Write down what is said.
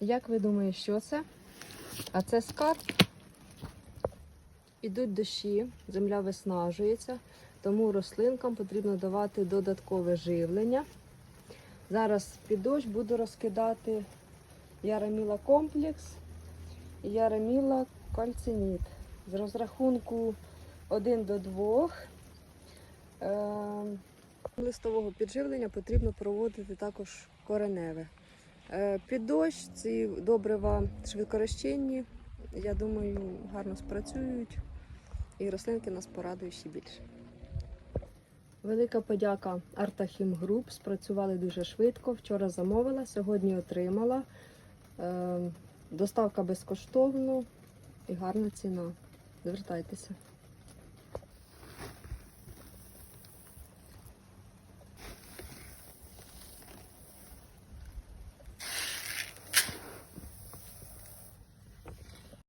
Як ви думаєте, що це? А це скарб. Ідуть дощі, земля виснажується, тому рослинкам потрібно давати додаткове живлення. Зараз під дощ буду розкидати яраміла комплекс і яраміла кальциніт. З розрахунку 1 до 2 е, листового підживлення потрібно проводити також кореневе. Е, Під дощ ці добрива швидкорозчинні, я думаю, гарно спрацюють і рослинки нас порадують ще більше. Велика подяка Артахім Груп. Спрацювали дуже швидко. Вчора замовила, сьогодні отримала. Е, Доставка безкоштовна і гарна ціна. Звертайтеся.